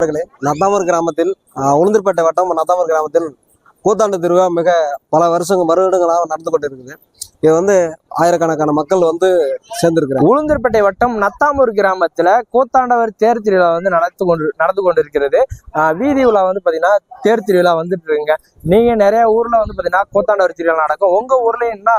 அவர்களே நத்தாமூர் கிராமத்தில் உளுந்தூர்பேட்டை வட்டம் நத்தாமூர் கிராமத்தில் கூத்தாண்டு திருவிழா மிக பல வருஷங்கள் வருடங்களாக நடந்து கொண்டிருக்குது இது வந்து ஆயிரக்கணக்கான மக்கள் வந்து சேர்ந்திருக்கிறாங்க. உளுந்தூர்பேட்டை வட்டம் நத்தாமூர் கிராமத்துல கூத்தாண்டவர் தேர் திருவிழா வந்து நடத்து கொண்டு நடந்து கொண்டிருக்கிறது. ஆஹ் வீதி உலா வந்து பாத்தீங்கன்னா தேர் திருவிழா வந்துட்டு இருக்குங்க நீங்க நிறைய ஊர்ல வந்து பாத்தீங்கன்னா கூத்தாண்டவர் திருவிழா நடக்கும். உங்க ஊர்ல என்ன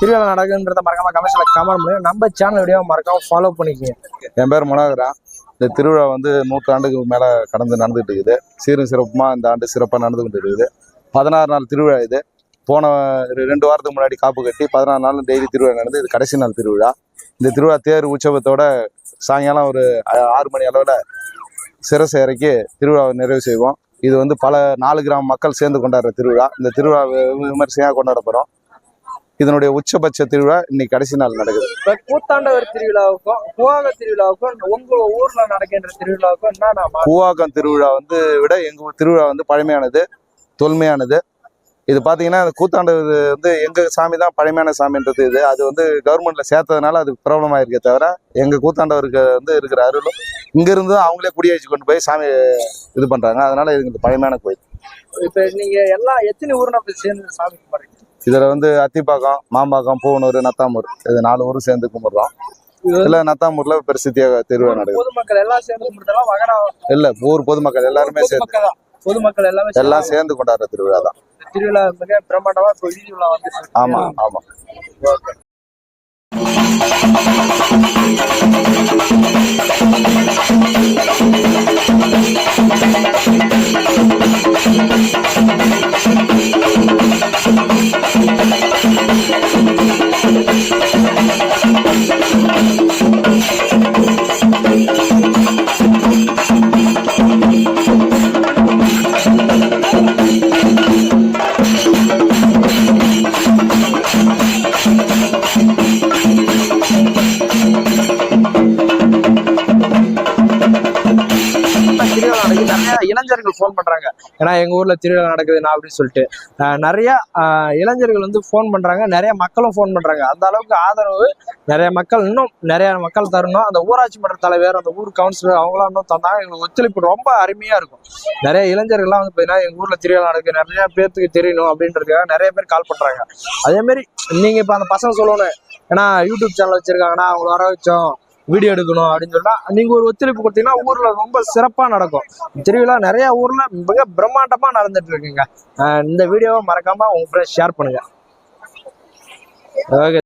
திருவிழா நடக்குன்றத மறக்காம கமெண்ட்ஸ்ல கமெண்ட் பண்ணுங்க. நம்ம சேனல் வீடியோ மறக்காம ஃபாலோ பண்ணிக்கங்க. என் பேர் மனோகரன். இந்த திருவிழா வந்து நூற்றாண்டுக்கு மேலே கடந்து நடந்துகிட்டு இருக்குது. சீரும் சிறப்புமாக இந்த ஆண்டு சிறப்பாக நடந்து கொண்டு இருக்குது. பதினாறு நாள் திருவிழா இது. போன ரெண்டு வாரத்துக்கு முன்னாடி காப்பு கட்டி பதினாறு நாள் டெய்லி திருவிழா நடந்து இது கடைசி நாள் திருவிழா. இந்த திருவிழா தேர் உற்சவத்தோட சாயங்காலம் ஒரு ஆறு மணி அளவில் சிரசை இறக்கி திருவிழாவை நிறைவு செய்வோம். இது வந்து பல நாலு கிராம மக்கள் சேர்ந்து கொண்டாடுற திருவிழா. இந்த திருவிழா வெ- விமர்சையாக கொண்டாட போகிறோம் இதனுடைய உச்சபட்ச திருவிழா இன்னைக்கு கடைசி நாள் நடக்குது. இப்ப கூத்தாண்டவர் திருவிழாவுக்கும் குவாக திருவிழாவுக்கும் உங்க ஊர்ல நடக்கின்ற திருவிழாவுக்கும் என்ன பூவாக்கம் திருவிழா வந்து விட எங்க திருவிழா வந்து பழமையானது தொன்மையானது. இது பாத்தீங்கன்னா இந்த கூத்தாண்டு இது வந்து எங்க சாமி தான் பழமையான சாமின்றது இது. அது வந்து கவர்மெண்ட்ல சேர்த்ததுனால அது பிரபலமா இருக்கே தவிர எங்க கூத்தாண்டவருக்கு வந்து இருக்கிற அருளும் இங்க இருந்து அவங்களே குடியேற்றி கொண்டு போய் சாமி இது பண்றாங்க. அதனால இது பழமையான கோயில். இப்ப நீங்க எல்லாம் எத்தனை ஊர்னா சேர்ந்து சாமி கும்பிடுறீங்க? இதுல வந்து அத்திப்பாக்கம் மாம்பாக்கம் பூவனூர் நத்தாமூர் இது நாலு ஊரும் சேர்ந்து கும்பிடுறோம் இதுல நத்தாமூர்ல பிரசித்தியாக திருவிழா நடக்குது. இல்ல ஊர் பொதுமக்கள் எல்லாருமே சேர்ந்து. பொதுமக்கள் எல்லாமே எல்லாம் சேர்ந்து கொண்டாடுற திருவிழா தான். திருவிழா மிக பிரம்மாண்டமா ஆமா ஆமா. நிறைய இளைஞர்கள் ஃபோன் பண்றாங்க. ஏன்னா எங்க ஊர்ல திருவிழா நடக்குதுண்ணா அப்படின்னு சொல்லிட்டு. நிறைய இளைஞர்கள் வந்து ஃபோன் பண்றாங்க. நிறைய மக்களும் ஃபோன் பண்றாங்க. அந்த அளவுக்கு ஆதரவு நிறைய மக்கள் இன்னும் நிறைய மக்கள் தரணும். அந்த ஊராட்சி மன்ற தலைவர் அந்த ஊர் கவுன்சிலர் அவங்களாம் இன்னும் தந்தாங்க. எங்களுக்கு ஒத்துழைப்பு ரொம்ப அருமையா இருக்கும். நிறைய இளைஞர்கள்லாம் வந்து பார்த்தீங்கன்னா எங்க ஊர்ல திருவிழா நடக்குது. நிறைய பேர்த்துக்கு தெரியணும் அப்படின்றதுக்காக நிறைய பேர் கால் பண்றாங்க. அதே மாதிரி நீங்க இப்ப அந்த பசங்க சொல்லணும். ஏன்னா யூடியூப் சேனல் வச்சிருக்காங்கன்னா அவங்கள வர வச்சோம். வீடியோ எடுக்கணும் அப்படின்னு சொன்னா நீங்க ஒரு ஒத்துழைப்பு கொடுத்தீங்கன்னா ஊர்ல ரொம்ப சிறப்பா நடக்கும். திருவிழா நிறைய ஊர்ல மிக பிரம்மாண்டமா நடந்துட்டு இருக்குங்க. அஹ் இந்த வீடியோவை மறக்காம உங்க ஃப்ரெண்ட்ஸ் ஷேர் பண்ணுங்க. ஓகே